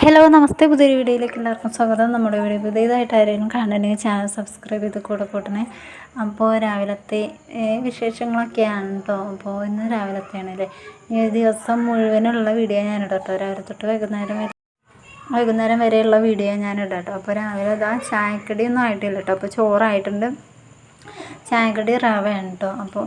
Hello നമസ്തേ. പുതിയൊരു വീഡിയോയിലേക്ക് എല്ലാവർക്കും സ്വാഗതം. നമ്മുടെ വീഡിയോ പുതിയതായിട്ട് ആരെങ്കിലും കാണണമെങ്കിൽ ചാനൽ സബ്സ്ക്രൈബ് ചെയ്ത് കൂടെ കൂട്ടണേ. അപ്പോൾ രാവിലത്തെ വിശേഷങ്ങളൊക്കെയാണ് കേട്ടോ അപ്പോൾ ഇന്ന് രാവിലത്തെയാണ് അല്ലേ ഈ ദിവസം മുഴുവനുള്ള വീഡിയോ ഞാൻ ഇടട്ടോ രാവിലെ തൊട്ട് വൈകുന്നേരം വരെ വൈകുന്നേരം വരെയുള്ള വീഡിയോ ഞാൻ ഇടാം കേട്ടോ അപ്പോൾ രാവിലെ ഇതാ ചായക്കടി ഒന്നും ആയിട്ടില്ല കേട്ടോ അപ്പോൾ ചോറായിട്ടുണ്ട്. ചായക്കടി റവയാണ് കേട്ടോ അപ്പോൾ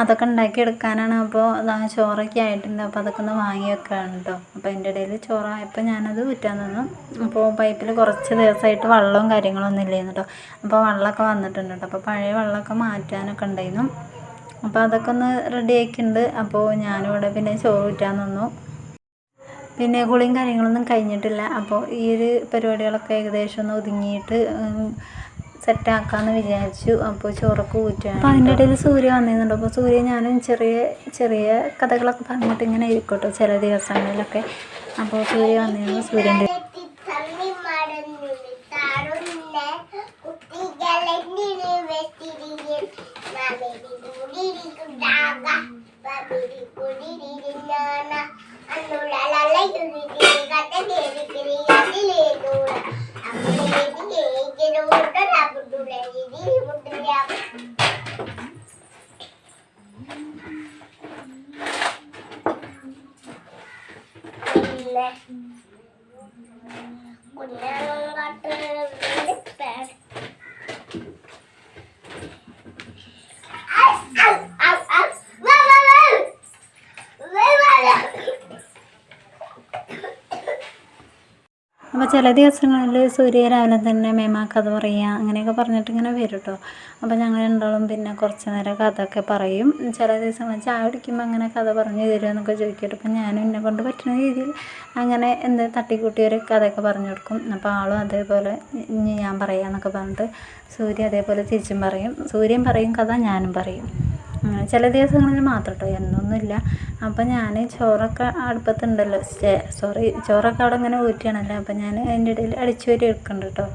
അതൊക്കെ ഉണ്ടാക്കിയെടുക്കാനാണ് അപ്പോൾ ചോറൊക്കെ ആയിട്ടുണ്ട്. അപ്പോൾ അതൊക്കെ ഒന്ന് വാങ്ങി വെക്കുകയാണ് കേട്ടോ അപ്പോൾ അതിന്റെ ഇടയിൽ ചോറായപ്പോൾ ഞാനത് ഊറ്റാൻ നിന്നു. അപ്പോൾ പൈപ്പിൽ കുറച്ച് ദിവസമായിട്ട് വെള്ളവും കാര്യങ്ങളൊന്നും ഇല്ലായിരുന്നു കേട്ടോ അപ്പോൾ വെള്ളമൊക്കെ വന്നിട്ടുണ്ട് കേട്ടോ അപ്പോൾ പഴയ വെള്ളമൊക്കെ മാറ്റാനൊക്കെ ഉണ്ടായിരുന്നു. അപ്പോൾ അതൊക്കെ ഒന്ന് റെഡി ആക്കിയിട്ടുണ്ട്. അപ്പോൾ ഞാനിവിടെ പിന്നെ ചോറ് ഊറ്റാൻ നിന്നു. പിന്നെ കുളിയും കാര്യങ്ങളൊന്നും കഴിഞ്ഞിട്ടില്ല. അപ്പോൾ ഈ ഒരു പരിപാടികളൊക്കെ ഏകദേശം ഒന്ന് ഒതുങ്ങിയിട്ട് സെറ്റാക്കാമെന്ന് വിചാരിച്ചു. അപ്പോൾ ചോറൊക്കെ ഊറ്റാണ് അപ്പോൾ അതിന്റെ ഇടയിൽ സൂര്യ വന്നിരുന്നുണ്ട്. അപ്പോൾ സൂര്യ ഞാനും ചെറിയ ചെറിയ കഥകളൊക്കെ പറഞ്ഞിട്ട് ഇങ്ങനെ ഇരിക്കട്ടോ ചില ദിവസങ്ങളിലൊക്കെ. അപ്പോൾ സൂര്യ വന്നിരുന്നു. സൂര്യന്റെ കുഞ്ഞാങ്ങാട്ട് വെളുപ്പാണ്. അപ്പോൾ ചില ദിവസങ്ങളിൽ സൂര്യ രാവിലെ തന്നെ മേമ കഥ പറയുക അങ്ങനെയൊക്കെ പറഞ്ഞിട്ട് ഇങ്ങനെ വരും കേട്ടോ അപ്പോൾ ഞങ്ങൾ രണ്ടാളും പിന്നെ കുറച്ച് നേരം കഥ ഒക്കെ പറയും. ചില ദിവസങ്ങൾ ചായ കുടിക്കുമ്പോൾ അങ്ങനെ കഥ പറഞ്ഞു തരുമോ എന്നൊക്കെ ചോദിക്കട്ടെ അപ്പോൾ ഞാനും എന്നെ കൊണ്ട് പറ്റുന്ന രീതിയിൽ അങ്ങനെ എന്ത് തട്ടിക്കൂട്ടി ഒരു കഥയൊക്കെ പറഞ്ഞു കൊടുക്കും. അപ്പോൾ ആളും അതേപോലെ ഇനി ഞാൻ പറയാമെന്നൊക്കെ പറഞ്ഞിട്ട് സൂര്യ അതേപോലെ തിരിച്ചും പറയും. സൂര്യൻ പറയും കഥ ഞാനും പറയും. ചില ദിവസങ്ങളിൽ മാത്രം കേട്ടോ എന്നൊന്നുമില്ല. അപ്പം ഞാൻ ചോറൊക്കെ അടുപ്പത്തുണ്ടല്ലോ. സോറി ചോറൊക്കെ അവിടെ ഇങ്ങനെ ഊറ്റിയാണല്ലോ. അപ്പം ഞാൻ അതിന്റെ ഇടയിൽ അടിച്ചു വരി എടുക്കുന്നുണ്ട് കേട്ടോ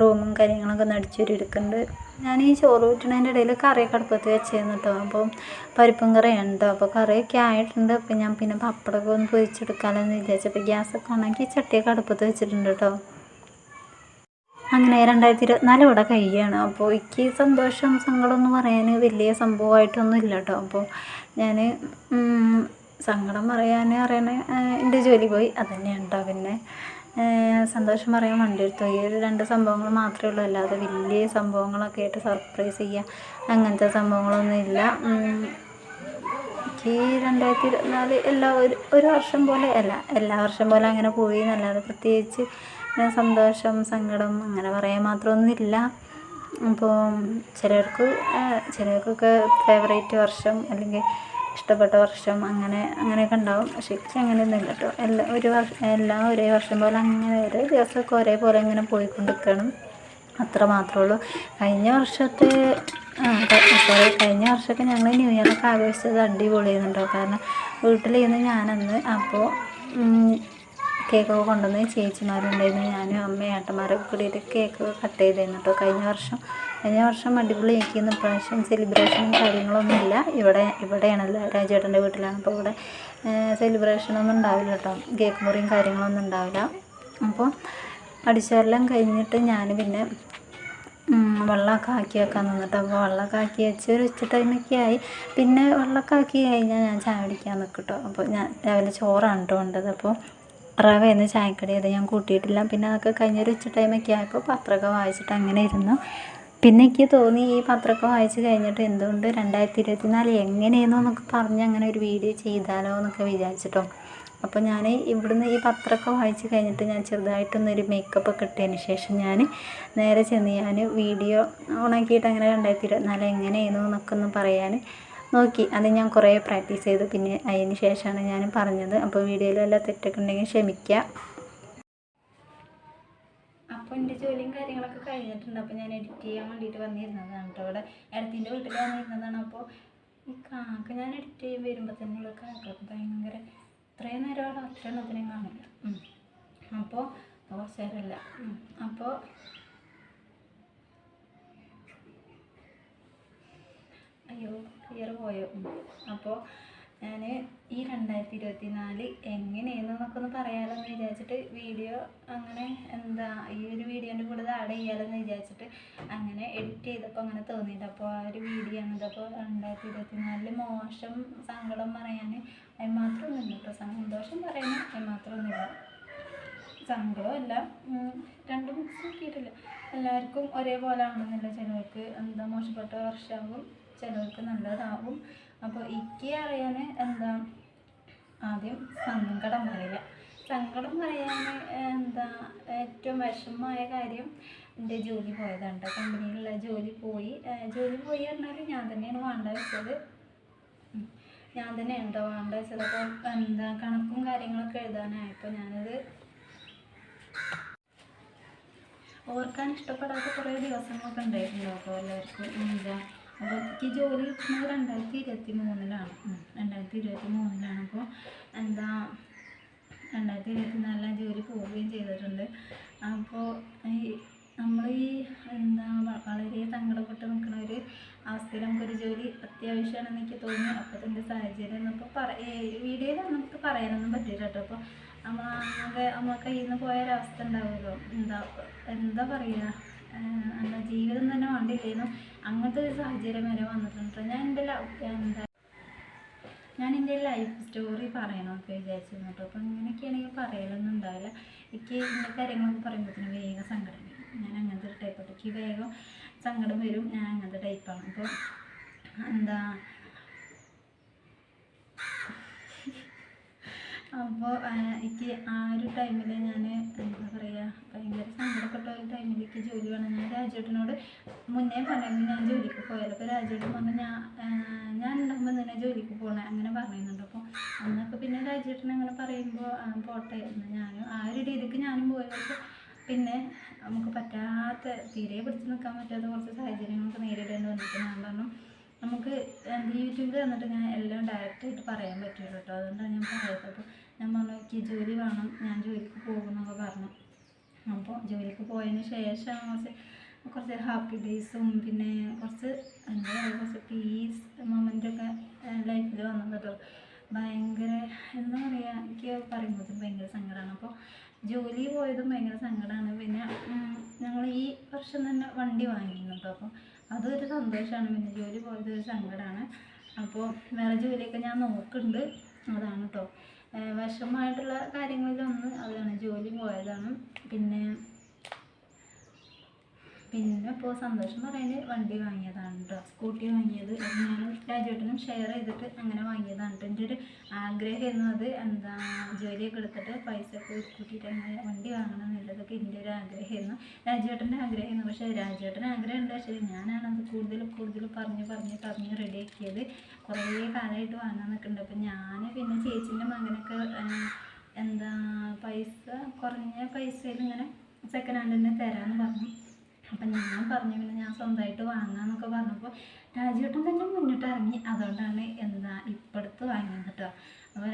റൂമും കാര്യങ്ങളൊക്കെ ഒന്ന് അടിച്ചു വരി എടുക്കുന്നുണ്ട് ഞാൻ ഈ ചോറ് ഊറ്റണതിന്റെ ഇടയിൽ കറിയൊക്കെ അടുപ്പത്ത് വെച്ചിരുന്നു കേട്ടോ അപ്പോൾ പരിപ്പും കറിയാണ് കേട്ടോ അപ്പോൾ കറിയൊക്കെ ആയിട്ടുണ്ട്. അപ്പം ഞാൻ പിന്നെ പപ്പടമൊക്കെ ഒന്ന് പൊരിച്ചെടുക്കാമല്ലോ എന്ന് വിചാരിച്ചപ്പോൾ ഗ്യാസൊക്കെ ഉണ്ടാക്കി ചട്ടിയൊക്കെ അടുപ്പത്ത് വെച്ചിട്ടുണ്ട് കേട്ടോ അങ്ങനെ രണ്ടായിരത്തി ഇരുപത്തിനാല് ഇവിടെ കഴിയുകയാണ് അപ്പോൾ എനിക്ക് സന്തോഷം സങ്കടം എന്ന് പറയാൻ വലിയ സംഭവമായിട്ടൊന്നും ഇല്ല കേട്ടോ അപ്പോൾ ഞാൻ സങ്കടം പറയാൻ അറിയണ എന്റെ ജോലി പോയി. അത് തന്നെയാണ് കേട്ടോ പിന്നെ സന്തോഷം പറയാൻ വണ്ടി എടുത്തു ഈ ഒരു രണ്ട് സംഭവങ്ങൾ മാത്രമേ ഉള്ളൂ. അല്ലാതെ വലിയ സംഭവങ്ങളൊക്കെ ആയിട്ട് സർപ്രൈസ് ചെയ്യുക അങ്ങനത്തെ സംഭവങ്ങളൊന്നും ഇല്ല. എനിക്ക് രണ്ടായിരത്തി ഇരുപത്തിനാല് എല്ലാ ഒരു ഒരു വർഷം പോലെ അല്ല എല്ലാ വർഷം പോലെ അങ്ങനെ പോയി. എന്നല്ലാതെ പ്രത്യേകിച്ച് സന്തോഷം സങ്കടം അങ്ങനെ പറയാൻ മാത്രമൊന്നുമില്ല. അപ്പോൾ ചിലർക്ക് ചിലർക്കൊക്കെ ഫേവറേറ്റ് വർഷം അല്ലെങ്കിൽ ഇഷ്ടപ്പെട്ട വർഷം അങ്ങനെ അങ്ങനെയൊക്കെ ഉണ്ടാവും. പക്ഷെ എനിക്ക് അങ്ങനെയൊന്നുമില്ല കേട്ടോ. എല്ലാ ഒരു വർഷം എല്ലാം ഒരേ വർഷം പോലെ അങ്ങനെ ഓരോ ദിവസമൊക്കെ ഒരേപോലെ ഇങ്ങനെ പോയിക്കൊണ്ടിരിക്കണം. അത്ര മാത്രമേ ഉള്ളൂ. കഴിഞ്ഞ വർഷത്തെ സോറി കഴിഞ്ഞ വർഷമൊക്കെ ഞങ്ങൾ ന്യൂ ഇയറൊക്കെ ആഘോഷിച്ചത് അടിപൊളിയായിരുന്നു കേട്ടോ. കാരണം വീട്ടിലിരുന്ന് ഞാനന്ന് അപ്പോൾ കേക്കൊക്കെ കൊണ്ടുവന്ന് ചേച്ചിമാരുണ്ടായിരുന്നു. ഞാനും അമ്മയും ഏട്ടന്മാരൊക്കെ കൂടിയിട്ട് കേക്കൊക്കെ കട്ട് ചെയ്തിരുന്നു. കേട്ടോ കഴിഞ്ഞ വർഷം കഴിഞ്ഞ വർഷം അടിപൊളിയാക്കിയിരുന്നു ഇപ്രാവശ്യം സെലിബ്രേഷനും കാര്യങ്ങളൊന്നും ഇല്ല. ഇവിടെ ഇവിടെയാണല്ലോ രാജേട്ടന്റെ വീട്ടിലാണ്. അപ്പോൾ ഇവിടെ സെലിബ്രേഷനൊന്നും ഉണ്ടാവില്ല കേട്ടോ. കേക്ക് മുറിയും കാര്യങ്ങളൊന്നും ഉണ്ടാവില്ല. അപ്പോൾ അടിച്ചെല്ലാം കഴിഞ്ഞിട്ട് ഞാൻ പിന്നെ വെള്ളമൊക്കെ ആക്കി വെക്കാൻ നിന്നിട്ട് അപ്പോൾ വെള്ളമൊക്കെ ആക്കി വെച്ച് ഒരു ഉച്ച ടൈമൊക്കെ ആയി. പിന്നെ വെള്ളമൊക്കെ ആക്കി കഴിഞ്ഞാൽ ഞാൻ ചായ കുടിക്കാൻ നിൽക്കും കേട്ടോ. അപ്പോൾ ഞാൻ രാവിലെ ചോറാണ് കേട്ടോ ഉണ്ടത് അപ്പോൾ റവയെന്ന് ചായക്കടി അത് ഞാൻ കൂട്ടിയിട്ടില്ല. പിന്നെ അതൊക്കെ കഴിഞ്ഞൊരു ഉച്ച ടൈമൊക്കെ ആയപ്പോൾ പത്രമൊക്കെ വായിച്ചിട്ട് അങ്ങനെ ഇരുന്നു. പിന്നെ എനിക്ക് തോന്നി ഈ പത്രമൊക്കെ വായിച്ച് കഴിഞ്ഞിട്ട് എന്തുകൊണ്ട് രണ്ടായിരത്തി ഇരുപത്തിനാല് എങ്ങനെയെന്നോ എന്നൊക്കെ പറഞ്ഞ് അങ്ങനെ ഒരു വീഡിയോ ചെയ്താലോ എന്നൊക്കെ വിചാരിച്ചിട്ടോ. അപ്പോൾ ഞാൻ ഇവിടുന്ന് ഈ പത്രമൊക്കെ വായിച്ച് കഴിഞ്ഞിട്ട് ഞാൻ ചെറുതായിട്ടൊന്നൊരു മേക്കപ്പ് ഒക്കെ ഇട്ടതിന് ശേഷം ഞാൻ നേരെ ചെന്ന് ഞാൻ വീഡിയോ ഓണാക്കിയിട്ട് അങ്ങനെ രണ്ടായിരത്തി ഇരുപത്തിനാല് എങ്ങനെയായിരുന്നു എന്നൊക്കെ ഒന്ന് പറയാൻ നോക്കി. അത് ഞാൻ കുറേ പ്രാക്ടീസ് ചെയ്തു. പിന്നെ അതിന് ശേഷമാണ് ഞാൻ പറഞ്ഞത്. അപ്പോൾ വീഡിയോയിൽ വല്ല തെറ്റൊക്കെ ഉണ്ടെങ്കിൽ ക്ഷമിക്കുക അപ്പോൾ എന്റെ ജോലിയും കാര്യങ്ങളൊക്കെ കഴിഞ്ഞിട്ടുണ്ട്. അപ്പോൾ ഞാൻ എഡിറ്റ് ചെയ്യാൻ വേണ്ടിയിട്ട് വന്നിരുന്നതാണ് കേട്ടോ. ഇവിടെ ഇടത്തിന്റെ വീട്ടിൽ വന്നിരുന്നതാണ്. അപ്പോൾ ഈ കാക്ക ഞാൻ എഡിറ്റ് ചെയ്യാൻ വരുമ്പോൾ തന്നെയുള്ള കാക്കൾക്ക് ഭയങ്കര ഇത്രയും നേരം അവിടെ ഒറ്റ എണ്ണത്തിനും കാണില്ല അപ്പോൾ കുറച്ച് നേരമല്ല. അപ്പോൾ അയ്യോ ക്ലിയർ പോയോ? അപ്പോൾ ഞാൻ ഈ രണ്ടായിരത്തി ഇരുപത്തി നാല് എങ്ങനെയാണെന്നൊക്കെ ഒന്ന് പറയാമല്ലോ എന്ന് വിചാരിച്ചിട്ട് വീഡിയോ അങ്ങനെ എന്താ ഈ ഒരു വീഡിയോന്റെ കൂടെ ആഡ് ചെയ്യാമല്ലോ എന്ന് വിചാരിച്ചിട്ട് അങ്ങനെ എഡിറ്റ് ചെയ്തപ്പോൾ അങ്ങനെ തോന്നിയിട്ട് അപ്പോൾ ആ ഒരു വീഡിയോ ആണ് ഇതപ്പോൾ രണ്ടായിരത്തി ഇരുപത്തി നാലിൽ മോശം സങ്കടം പറയാൻ അതിന് മാത്രമൊന്നുമില്ല കേട്ടോ സന്തോഷം പറയാൻ അതിന് മാത്രമൊന്നുമില്ല സങ്കടമല്ല രണ്ടും മിക്സ് ആക്കിയിട്ടില്ല എല്ലാവർക്കും ഒരേപോലെ ആണെന്നില്ല ചിലർക്ക് എന്താ മോശപ്പെട്ട വർഷമാകും. ചിലർക്ക് നല്ലതാവും. അപ്പോൾ എനിക്ക് അറിയാൻ എന്താ ആദ്യം സങ്കടം പറയുക. സങ്കടം പറയാൻ എന്താ ഏറ്റവും വിഷമമായ കാര്യം എന്റെ ജോലി പോയതാണ് കേട്ടോ. കമ്പനിയിലുള്ള ജോലി പോയി. ജോലി പോയി പറഞ്ഞാൽ ഞാൻ തന്നെയാണ് വേണ്ട വെച്ചത്. ഞാൻ തന്നെ ഉണ്ടോ വേണ്ട വെച്ചത്. അപ്പോൾ എന്താ കണക്കും കാര്യങ്ങളൊക്കെ എഴുതാനായപ്പോൾ ഞാനത് ഓർക്കാൻ ഇഷ്ടപ്പെടാത്ത കുറേ ദിവസങ്ങളൊക്കെ ഉണ്ടായിട്ടുണ്ടോ അപ്പോൾ എല്ലാവർക്കും. എന്താ അപ്പോൾ എനിക്ക് ജോലി കിട്ടുന്നത് രണ്ടായിരത്തി ഇരുപത്തി മൂന്നിലാണ് രണ്ടായിരത്തി ഇരുപത്തി മൂന്നിലാണ് അപ്പോൾ എന്താ രണ്ടായിരത്തി ഇരുപത്തി നാലിലാ ജോലി പോവുകയും ചെയ്തിട്ടുണ്ട്. അപ്പോൾ ഈ നമ്മൾ ഈ എന്താ വളരെ സങ്കടപ്പെട്ട് നിൽക്കുന്ന ഒരു അവസ്ഥയിൽ നമുക്കൊരു ജോലി അത്യാവശ്യമാണെന്ന് എനിക്ക് തോന്നി അപ്പോഴത്തെ സാഹചര്യം എന്നപ്പോൾ പറ വീഡിയോയിൽ നമുക്ക് പറയാനൊന്നും പറ്റില്ല കേട്ടോ. അപ്പോൾ നമ്മൾ ആകെ നമ്മളെ കയ്യിൽ നിന്ന് പോയൊരവസ്ഥ ഉണ്ടാവുമല്ലോ. എന്താ എന്താ പറയുക എന്താ ജീവിതം വേണ്ടില്ലേന്നു അങ്ങനത്തെ ഒരു സാഹചര്യം വരെ വന്നിട്ടുണ്ട്. ഞാൻ എന്റെ എന്താ ഞാൻ എന്റെ ലൈഫ് സ്റ്റോറി പറയണമെന്നൊക്കെ വിചാരിച്ചിരുന്നു. കേട്ടോ അപ്പോൾ ഇങ്ങനെയൊക്കെയാണെങ്കിൽ പറയലൊന്നും ഉണ്ടാവില്ല. എനിക്ക് ഇന്ന കാര്യങ്ങളൊക്കെ പറയുമ്പോഴത്തേനും വേഗം സങ്കടം വരും. ഞാൻ അങ്ങനത്തെ ഒരു ടൈപ്പ് എനിക്ക് വേഗം സങ്കടം വരും. ഞാൻ അങ്ങനത്തെ ടൈപ്പാണ് അപ്പോൾ എന്താ അപ്പോൾ എനിക്ക് ആ ഒരു ടൈമിൽ ഞാൻ എന്താ പറയുക ഭയങ്കര സങ്കടപ്പെട്ട ഒരു ടൈമിൽ എനിക്ക് ജോലി വേണം. ഞാൻ രാജേട്ടനോട് മുന്നേ പറഞ്ഞിരുന്നു ഞാൻ ജോലിക്ക് പോയാലോ. അപ്പോൾ രാജേട്ടൻ പറഞ്ഞു ഞാൻ ഞാൻ ഉണ്ടാകുമ്പോൾ തന്നെ ജോലിക്ക് പോകണേ അങ്ങനെ പറയുന്നുണ്ട് അപ്പോൾ അന്നൊക്കെ പിന്നെ രാജേട്ടൻ അങ്ങനെ പറയുമ്പോൾ പോട്ടെ എന്ന് ഞാനും ആ ഒരു രീതിക്ക് ഞാനും പോയി. പിന്നെ നമുക്ക് പറ്റാത്ത തീരെ പിടിച്ച് നിൽക്കാൻ പറ്റാത്ത കുറച്ച് സാഹചര്യങ്ങളൊക്കെ നേരിടേണ്ടി വന്നിട്ട് ഞാൻ പറഞ്ഞു നമുക്ക് യൂട്യൂബിൽ വന്നിട്ട് ഞാൻ എല്ലാം ഡയറക്റ്റായിട്ട് പറയാൻ പറ്റുള്ളൂ കേട്ടോ അതുകൊണ്ടാണ് ഞാൻ പറയാത്തത് അപ്പോൾ ഞാൻ പറഞ്ഞു എനിക്ക് ജോലി വേണം ഞാൻ ജോലിക്ക് പോകുമെന്നൊക്കെ പറഞ്ഞു. അപ്പോൾ ജോലിക്ക് പോയതിന് ശേഷം കുറച്ച് കുറച്ച് ഹാപ്പി ഡേയ്സും പിന്നെ കുറച്ച് എന്താ പറയുക കുറച്ച് പീസ് മൊമെന്റൊക്കെ ലൈഫിൽ വന്നു കേട്ടോ. ഭയങ്കര എന്താ പറയുക എനിക്ക് പറയുമ്പോഴത്തേക്കും ഭയങ്കര സങ്കടമാണ് അപ്പോൾ ജോലി പോയതും ഭയങ്കര സങ്കടമാണ് പിന്നെ ഞങ്ങൾ ഈ വർഷം തന്നെ വണ്ടി വാങ്ങിയിരുന്നു കേട്ടോ. അപ്പോൾ അതൊരു സന്തോഷമാണ് പിന്നെ ജോലി പോയത് ഒരു സങ്കടമാണ് അപ്പോൾ വേറെ ജോലിയൊക്കെ ഞാൻ നോക്കുന്നുണ്ട്. അതാണ് കേട്ടോ. വിഷമമായിട്ടുള്ള കാര്യങ്ങളിലൊന്ന് അതാണ് ജോലി പോയതാണ്. പിന്നെ പിന്നെ ഇപ്പോൾ സന്തോഷം പറയാൻ വണ്ടി വാങ്ങിയതാണ് കേട്ടോ സ്കൂട്ടി വാങ്ങിയത്. ഞാനും രാജുവേട്ടനും ഷെയർ ചെയ്തിട്ട് അങ്ങനെ വാങ്ങിയതാണ് കേട്ടോ എന്റെ ഒരു ആഗ്രഹമായിരുന്നു അത്. എന്താ ജോലിയൊക്കെ എടുത്തിട്ട് പൈസ ഒക്കെ കൂട്ടിയിട്ട് അങ്ങനെ വണ്ടി വാങ്ങണം എന്നുള്ളതൊക്കെ എന്റെ ഒരു ആഗ്രഹമായിരുന്നു. രാജുവേട്ടന്റെ ആഗ്രഹമായിരുന്നു. പക്ഷേ രാജുവേട്ടന്റെ ആഗ്രഹം ഉണ്ട് പക്ഷേ അത് കൂടുതൽ കൂടുതൽ പറഞ്ഞ് പറഞ്ഞ് പറഞ്ഞ് റെഡിയാക്കിയത് കുറേ കാലമായിട്ട് വാങ്ങാൻ നിൽക്കുന്നുണ്ട്. അപ്പം ഞാൻ പിന്നെ ചേച്ചീന്റെ മകനൊക്കെ എന്താ പൈസ കുറഞ്ഞ പൈസയിൽ ഇങ്ങനെ സെക്കൻഡ് ഹാൻഡ് തന്നെ തരാമെന്ന് പറഞ്ഞു. അപ്പം ഞാൻ പറഞ്ഞു പിന്നെ ഞാൻ സ്വന്തമായിട്ട് വാങ്ങാന്നൊക്കെ പറഞ്ഞപ്പോൾ രാജുവേട്ടൻ തന്നെ മുന്നിട്ട് ഇറങ്ങി അതുകൊണ്ടാണ് എന്താ ഇപ്പടുത്ത് വാങ്ങിയത് കേട്ടോ അപ്പോൾ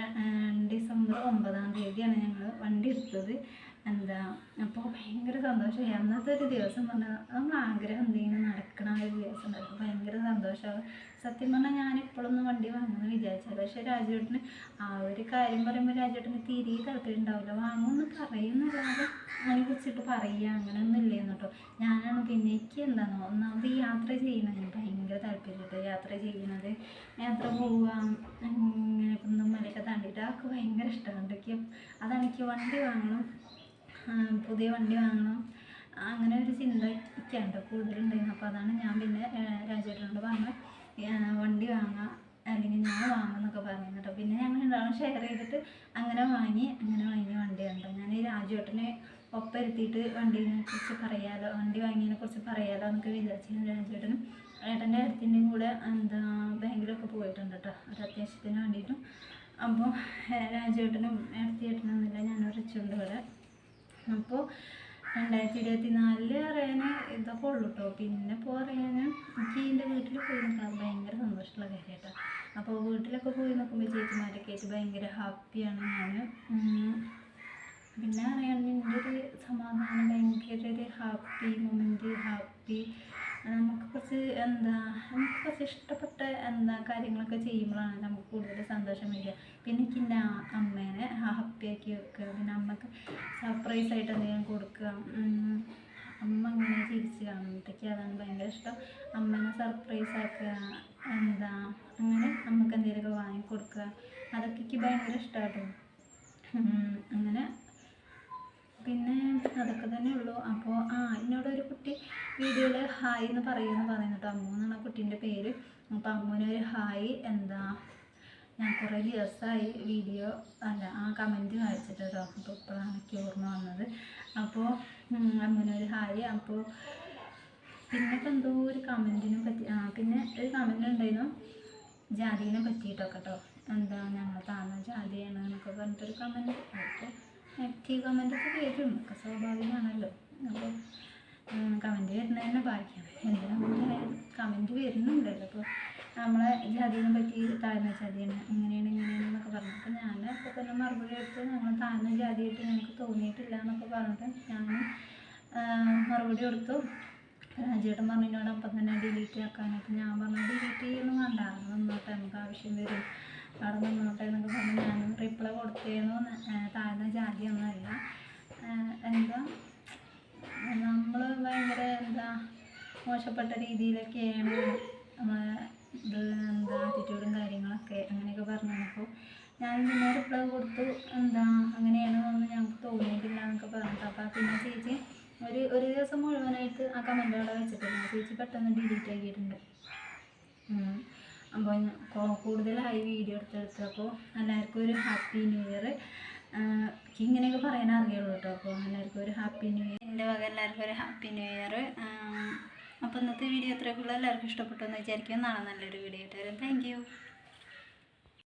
ഡിസംബർ ഒമ്പതാം തീയതിയാണ് ഞങ്ങൾ വണ്ടി എടുത്തത്. എന്താ അപ്പോൾ ഭയങ്കര സന്തോഷമായി. അന്നത്തെ ഒരു ദിവസം പറഞ്ഞാൽ നമ്മൾ ആഗ്രഹം എന്തെങ്കിലും നടക്കണ ഒരു ദിവസം ഭയങ്കര സന്തോഷമാവും സത്യം പറഞ്ഞാൽ ഞാൻ ഇപ്പോഴൊന്നും വണ്ടി വാങ്ങുമെന്ന് വിചാരിച്ചത് പക്ഷെ രാജുവേട്ടന് ആ ഒരു കാര്യം പറയുമ്പോൾ രാജുവേട്ടന് തീരെ താല്പര്യം ഉണ്ടാവില്ല വാങ്ങുമെന്ന് പറയുന്നല്ലാതെ അതിനെ കുറിച്ചിട്ട് പറയുക അങ്ങനെയൊന്നും ഇല്ലേന്ന് കേട്ടോ. ഞാനാണ് പിന്നെ എനിക്ക് എന്താണോ ഒന്നാമത് യാത്ര ചെയ്യുന്നതിന് ഭയങ്കര താല്പര്യം യാത്ര ചെയ്യുന്നത് യാത്ര പോവുക ഇങ്ങനെ കുന്നും മലയൊക്കെ താണ്ടിയിട്ട് അതൊക്കെ ഭയങ്കര ഇഷ്ടമാണ്. അതാണ് എനിക്ക് വണ്ടി വാങ്ങണം. പുതിയ വണ്ടി വാങ്ങണം. അങ്ങനെ ഒരു ചിന്ത എനിക്കുണ്ട് കൂടുതലുണ്ടായിരുന്നു. അപ്പോൾ അതാണ് ഞാൻ പിന്നെ രാജേട്ടനോട് പറഞ്ഞ് വണ്ടി വാങ്ങാം അല്ലെങ്കിൽ ഞാൻ വാങ്ങുമെന്നൊക്കെ പറഞ്ഞു കേട്ടോ. പിന്നെ ഞങ്ങൾ രണ്ടാളും ഷെയർ ചെയ്തിട്ട് അങ്ങനെ വാങ്ങി അങ്ങനെ വാങ്ങിയ വണ്ടിയാണ് ഞാൻ ഈ രാജുവേട്ടനെ ഒപ്പം ഇരുത്തിയിട്ട് വണ്ടീനെ കുറിച്ച് പറയാലോ വണ്ടി വാങ്ങിയതിനെ കുറിച്ച് പറയാലോ എന്നൊക്കെ വിചാരിച്ചിരുന്നു രാജുവേട്ടനും ഏട്ടന്റെ അടുത്തിന്റെയും കൂടെ എന്താ ബാങ്കിലൊക്കെ പോയിട്ടുണ്ട് കേട്ടോ. ഒരു അത്യാവശ്യത്തിന് വേണ്ടിയിട്ടും. അപ്പോൾ രാജുവേട്ടനും ഏട്ടത്തിയേട്ടനൊന്നുമില്ല ഞാൻ റിച്ചുണ്ട് ഇവിടെ അപ്പോൾ രണ്ടായിരത്തി ഇരുപത്തി നാലിൽ അറിയാന് ഇതൊക്കെ ഉള്ളു കേട്ടോ പിന്നെ ഇപ്പോൾ അറിയാന് എനിക്ക് എന്റെ വീട്ടിൽ പോയി നിൽക്കാൻ ഭയങ്കര സന്തോഷമുള്ള കാര്യമായിട്ടോ അപ്പോൾ വീട്ടിലൊക്കെ പോയി നിൽക്കുമ്പോൾ ചേച്ചിമാരൊക്കെ ആയിട്ട് ഭയങ്കര ഹാപ്പിയാണ് ഞാൻ പിന്നെ അറിയാൻ എന്റെ ഒരു സമാധാനം ഭയങ്കര ഒരു ഹാപ്പി മൊമെന്റ് ഹാപ്പി നമുക്ക് കുറച്ച് എന്താ നമുക്ക് കുറച്ച് ഇഷ്ടപ്പെട്ട എന്താ കാര്യങ്ങളൊക്കെ ചെയ്യുമ്പോഴാണ് നമുക്ക് കൂടുതൽ സന്തോഷം വരിക. പിന്നെ എനിക്ക് എന്റെ അമ്മേനെ ഹാപ്പിയാക്കി വെക്കുക പിന്നെ അമ്മയ്ക്ക് സർപ്രൈസ് ആയിട്ട് എന്തെങ്കിലും കൊടുക്കുക. അമ്മ ഇങ്ങനെ ചിരിച്ച് കാണുമ്പോഴത്തേക്ക് അതാണ് ഭയങ്കര ഇഷ്ടം. അമ്മേനെ സർപ്രൈസ് ആക്കുക എന്താ അങ്ങനെ അമ്മയ്ക്ക് എന്തെങ്കിലുമൊക്കെ വാങ്ങിക്കൊടുക്കുക. അതൊക്കെ എനിക്ക് ഭയങ്കര ഇഷ്ടമാട്ടോ അങ്ങനെ പിന്നെ അതൊക്കെ തന്നെ ഉള്ളൂ. അപ്പോൾ ആ എന്നോട് ഒരു കുട്ടി വീഡിയോയിൽ ഹായ് എന്ന് പറയുമെന്ന് പറയുന്നുണ്ട് അമ്മു എന്നാണ് കുട്ടീന്റെ പേര്. അപ്പോൾ അമ്മുവിനൊരു ഹായ് എന്താ ഞാൻ കുറേ ദിവസമായി വീഡിയോ അല്ല ആ കമന്റ് വായിച്ചിട്ട് കേട്ടോ അപ്പോൾ ഇപ്പോഴാണ് എനിക്ക് ഓർമ്മ വന്നത്. അപ്പോൾ അമ്മുവിനൊരു ഹായ് അപ്പോൾ പിന്നെ ഇപ്പം എന്തോ ഒരു കമന്റിനെ പറ്റി ആ പിന്നെ ഒരു കമന്റ് ഉണ്ടായിരുന്നു. ജാതിനെ പറ്റിയിട്ടൊക്കെ കേട്ടോ എന്താ ഞങ്ങൾ താഴ്ന്ന ജാതിയാണ് എന്നൊക്കെ പറഞ്ഞിട്ടൊരു കമന്റ് അപ്പോൾ നെഗറ്റീവ് കമന്റൊക്കെ ഒക്കെ സ്വാഭാവികമാണല്ലോ. അപ്പോൾ കമന്റ് വരുന്നതന്നെ ഭാഗ്യം എന്തിനാ കമന്റ് വരുന്നുണ്ടല്ലോ. അപ്പോൾ നമ്മളെ ജാതിനെ പറ്റി താഴ്ന്ന ജാതിയാണ് ഇങ്ങനെയാണ് ഇങ്ങനെയാണ് എന്നൊക്കെ പറഞ്ഞു അപ്പോൾ ഞാൻ അപ്പോൾ തന്നെ മറുപടി എടുത്ത് ഞങ്ങൾ താഴ്ന്ന ജാതിയായിട്ട് ഞങ്ങൾക്ക് തോന്നിയിട്ടില്ല എന്നൊക്കെ പറഞ്ഞിട്ട് ഞാൻ മറുപടി കൊടുത്തു. രാജേട്ടൻ പറഞ്ഞതിനോട് അപ്പം തന്നെ ഡിലീറ്റ് ആക്കാനായിട്ട്. ഞാൻ പറഞ്ഞു ഡിലീറ്റ് ചെയ്യുന്നു വേണ്ട. നിന്നോട്ടെ നമുക്ക് ആവശ്യം വരും. അവിടെ നിന്നോട്ടെ റിപ്ലൈ കൊടുത്തേന്നു താഴ്ന്ന ജാതിയൊന്നുമല്ല. എന്താ നമ്മൾ ഭയങ്കര എന്താ മോശപ്പെട്ട രീതിയിലൊക്കെയാണ് നമ്മളെ ഇത് എന്താ ആറ്റിറ്റ്യൂഡും കാര്യങ്ങളൊക്കെ അങ്ങനെയൊക്കെ പറഞ്ഞു അപ്പോൾ ഞാൻ പിന്നെ റിപ്ലൈ കൊടുത്തു എന്താ അങ്ങനെയാണെന്നൊന്നും ഞങ്ങൾക്ക് തോന്നിയിട്ടില്ല എന്നൊക്കെ പറഞ്ഞിട്ട്. അപ്പോൾ പിന്നെ ചേച്ചി ഒരു ഒരു ദിവസം മുഴുവനായിട്ട് ആ കമന്റ് അവിടെ വെച്ചിട്ടില്ല. ചേച്ചി പെട്ടെന്ന് ഡിലീറ്റ് ആക്കിയിട്ടുണ്ട്. അപ്പോൾ കൂടുതലായി വീഡിയോ എടുത്തെടുത്തപ്പോൾ എല്ലാവർക്കും ഒരു ഹാപ്പി ന്യൂ ഇയർ എനിക്ക് ഇങ്ങനെയൊക്കെ പറയാൻ അറിയുള്ളൂ കേട്ടോ അപ്പോൾ എല്ലാവർക്കും ഒരു ഹാപ്പി ന്യൂ ഇയർ എന്റെ വക എല്ലാവർക്കും ഒരു ഹാപ്പി ന്യൂ ഇയർ അപ്പോൾ ഇന്നത്തെ വീഡിയോ എത്രയൊക്കെയുള്ള എല്ലാവർക്കും ഇഷ്ടപ്പെട്ടു എന്ന് വിചാരിക്കും നാളെ നല്ലൊരു വീഡിയോ ആയിട്ട് വരും. താങ്ക്